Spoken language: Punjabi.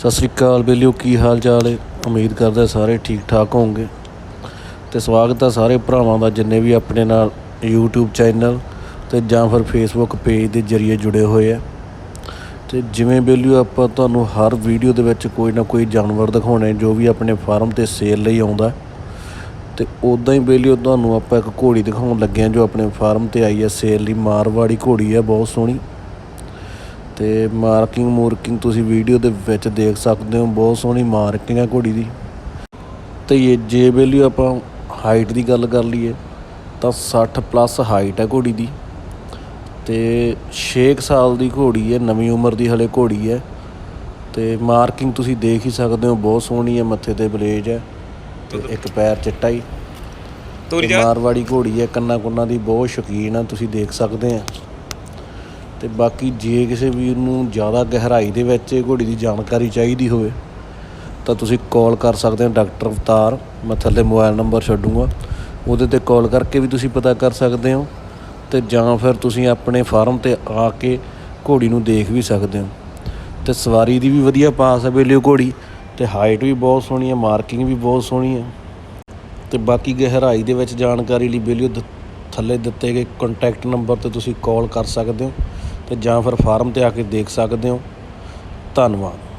ਸਤਿ ਸ੍ਰੀ ਅਕਾਲ ਬੇਲਿਓ, ਕੀ ਹਾਲ ਚਾਲ ਹੈ ਉਮੀਦ ਕਰਦਾ ਸਾਰੇ ਠੀਕ ਠਾਕ ਹੋਵੋਗੇ। ਤੇ ਸਵਾਗਤ ਹੈ ਸਾਰੇ ਭਰਾਵਾਂ ਦਾ ਜਿੰਨੇ ਵੀ ਆਪਣੇ ਨਾਲ YouTube ਚੈਨਲ ਤੇ ਜਾਂ ਫਿਰ Facebook ਪੇਜ ਦੇ ਜਰੀਏ ਜੁੜੇ ਹੋਏ ਆ। ਤੇ ਜਿਵੇਂ ਬੇਲਿਓ, ਆਪਾਂ ਤੁਹਾਨੂੰ ਹਰ ਵੀਡੀਓ ਦੇ ਵਿੱਚ ਕੋਈ ਨਾ ਕੋਈ ਜਾਨਵਰ ਦਿਖਾਉਣੇ, ਜੋ ਵੀ ਆਪਣੇ ਫਾਰਮ ਤੇ ਸੇਲ ਲਈ ਆਉਂਦਾ। ਤੇ ਉਦਾਂ ਹੀ ਬੇਲਿਓ, ਤੁਹਾਨੂੰ ਆਪਾਂ ਇੱਕ ਘੋੜੀ ਦਿਖਾਉਣ ਲੱਗੇ ਹਾਂ ਜੋ ਆਪਣੇ ਫਾਰਮ ਤੇ ਆਈ ਹੈ ਸੇਲ ਲਈ। ਮਾਰਵਾੜੀ ਘੋੜੀ ਹੈ ਬਹੁਤ ਸੋਹਣੀ। ਤੇ ਮਾਰਕਿੰਗ ਮੂਰਕਿੰਗ ਤੁਸੀਂ ਵੀਡੀਓ ਦੇ ਵਿੱਚ ਦੇਖ ਸਕਦੇ ਹੋ ਬਹੁਤ ਸੋਹਣੀ ਮਾਰਕਿੰਗ ਹੈ ਘੋੜੀ ਦੀ। ਤੇ ਇਹ ਜੇ ਵੈਲਿਊ ਆਪਾਂ ਹਾਈਟ ਦੀ ਗੱਲ ਕਰ ਲਈਏ ਤਾਂ 60 ਪਲੱਸ ਹਾਈਟ ਹੈ ਘੋੜੀ ਦੀ। ਤੇ 6 ਸਾਲ ਦੀ ਘੋੜੀ ਹੈ ਨਵੀਂ ਉਮਰ ਦੀ ਹਲੇ ਘੋੜੀ ਹੈ। ਤੇ ਮਾਰਕਿੰਗ ਤੁਸੀਂ ਦੇਖ ਹੀ ਸਕਦੇ ਹੋ ਬਹੁਤ ਸੋਹਣੀ ਹੈ ਮੱਥੇ ਤੇ ਬਲੇਜ ਹੈ ਤੇ ਇੱਕ ਪੈਰ ਚਿੱਟਾ ਹੀ। ਤੋਰੀ ਮਾਰਵਾੜੀ ਘੋੜੀ ਹੈ ਕੰਨਾ ਕੁੰਨਾ ਦੀ ਬਹੁਤ ਸ਼ੌਕੀਨ ਆ ਤੁਸੀਂ ਦੇਖ ਸਕਦੇ ਆ। ਤੇ ਬਾਕੀ ਜੇ ਕਿਸੇ ਵੀਰ ਨੂੰ ਜ਼ਿਆਦਾ ਗਹਿਰਾਈ ਦੇ ਵਿੱਚ ਘੋੜੀ ਦੀ ਜਾਣਕਾਰੀ ਚਾਹੀਦੀ ਹੋਵੇ, ਤਾਂ ਤੁਸੀਂ ਕਾਲ ਕਰ ਸਕਦੇ ਹੋ ਡਾਕਟਰ ਅਵਤਾਰ। ਮੈਂ ਥੱਲੇ ਮੋਬਾਈਲ ਨੰਬਰ ਛੱਡੂੰਗਾ। ਉਹਦੇ ਤੇ ਕਾਲ ਕਰਕੇ ਵੀ ਤੁਸੀਂ ਪਤਾ ਕਰ ਸਕਦੇ ਹੋ ਤੇ ਜਾਂ ਫਿਰ ਤੁਸੀਂ ਆਪਣੇ ਫਾਰਮ ਤੇ ਆ ਕੇ ਘੋੜੀ ਨੂੰ ਦੇਖ ਵੀ ਸਕਦੇ ਹੋ। ਤੇ ਸਵਾਰੀ ਦੀ ਵੀ ਵਧੀਆ ਪਾਸ ਹੈ ਵੇਲਿਓ ਘੋੜੀ ਤੇ ਹਾਈਟ ਵੀ ਬਹੁਤ ਸੋਹਣੀ ਹੈ ਮਾਰਕਿੰਗ ਵੀ ਬਹੁਤ ਸੋਹਣੀ ਹੈ। ਤੇ ਬਾਕੀ ਗਹਿਰਾਈ ਦੇ ਵਿੱਚ ਜਾਣਕਾਰੀ ਲਈ ਵੀਡੀਓ ਥੱਲੇ ਦਿੱਤੇ ਗਏ ਕੰਟੈਕਟ ਨੰਬਰ ਤੇ ਤੁਸੀਂ ਕਾਲ ਕਰ ਸਕਦੇ ਹੋ। ਤੇ ਜਾਂ ਫਿਰ ਫਾਰਮ ਤੇ ਆ ਕੇ ਦੇਖ ਸਕਦੇ ਹੋ। ਧੰਨਵਾਦ।